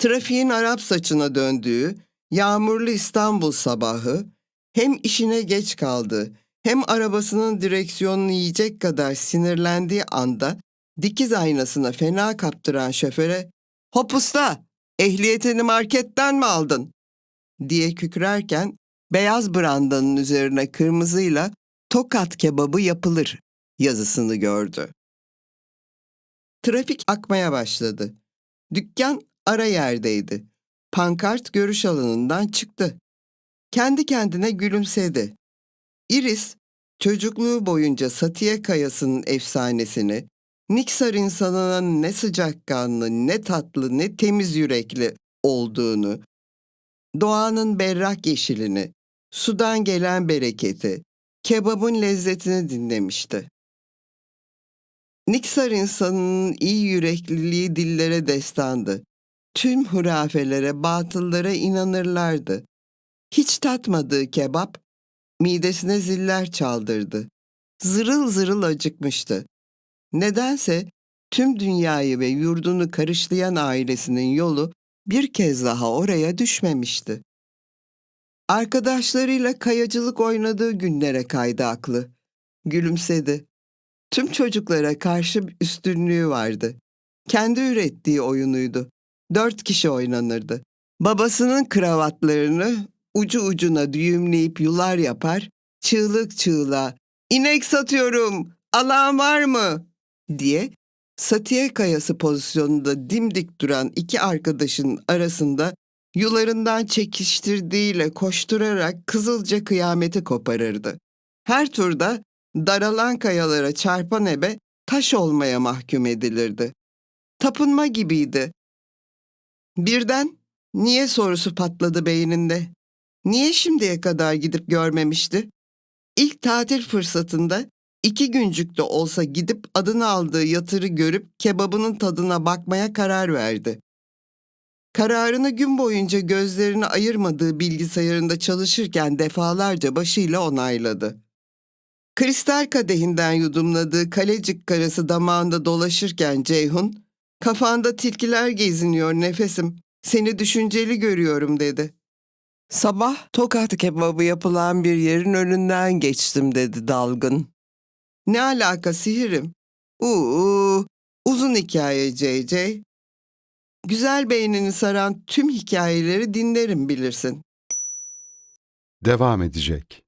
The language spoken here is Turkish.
Trafiğin Arap saçına döndüğü, yağmurlu İstanbul sabahı, hem işine geç kaldı, hem arabasının direksiyonunu yiyecek kadar sinirlendiği anda dikiz aynasına fena kaptıran şoföre ''Hop usta, ehliyetini marketten mi aldın?'' diye kükrerken beyaz brandanın üzerine kırmızıyla tokat kebabı yapılır yazısını gördü. Trafik akmaya başladı. Dükkan ara yerdeydi. Pankart görüş alanından çıktı. Kendi kendine gülümsedi. Iris, çocukluğu boyunca Satiye Kayası'nın efsanesini, Niksar insanının ne sıcakkanlı, ne tatlı, ne temiz yürekli olduğunu, doğanın berrak yeşilini, sudan gelen bereketi, kebabın lezzetini dinlemişti. Niksar insanının iyi yürekliliği dillere destandı. Tüm hurafelere, batıllara inanırlardı. Hiç tatmadığı kebap, midesine ziller çaldırdı. Zırıl zırıl acıkmıştı. Nedense tüm dünyayı ve yurdunu karışlayan ailesinin yolu bir kez daha oraya düşmemişti. Arkadaşlarıyla kayacılık oynadığı günlere kaydı aklı. Gülümsedi. Tüm çocuklara karşı üstünlüğü vardı. Kendi ürettiği oyunuydu. Dört kişi oynanırdı. Babasının kravatlarını ucu ucuna düğümleyip yular yapar, çığlık çığlığa ''İnek satıyorum, alan var mı?'' diye Satiye kayası pozisyonunda dimdik duran iki arkadaşın arasında yularından çekiştirdiğiyle koşturarak kızılca kıyameti koparırdı. Her turda daralan kayalara çarpan ebe taş olmaya mahkum edilirdi. Tapınma gibiydi. Birden niye sorusu patladı beyninde. Niye şimdiye kadar gidip görmemişti? İlk tatil fırsatında iki güncük de olsa gidip adını aldığı yatırı görüp kebabının tadına bakmaya karar verdi. Kararını gün boyunca gözlerini ayırmadığı bilgisayarında çalışırken defalarca başıyla onayladı. Kristal kadehinden yudumladığı kalecik karası damağında dolaşırken Ceyhun, kafanda tilkiler geziniyor nefesim, seni düşünceli görüyorum dedi. Sabah tokat kebabı yapılan bir yerin önünden geçtim dedi dalgın. Ne alaka sihirim? Uuu, uzun hikaye CC. Güzel beynini saran tüm hikayeleri dinlerim bilirsin. Devam edecek.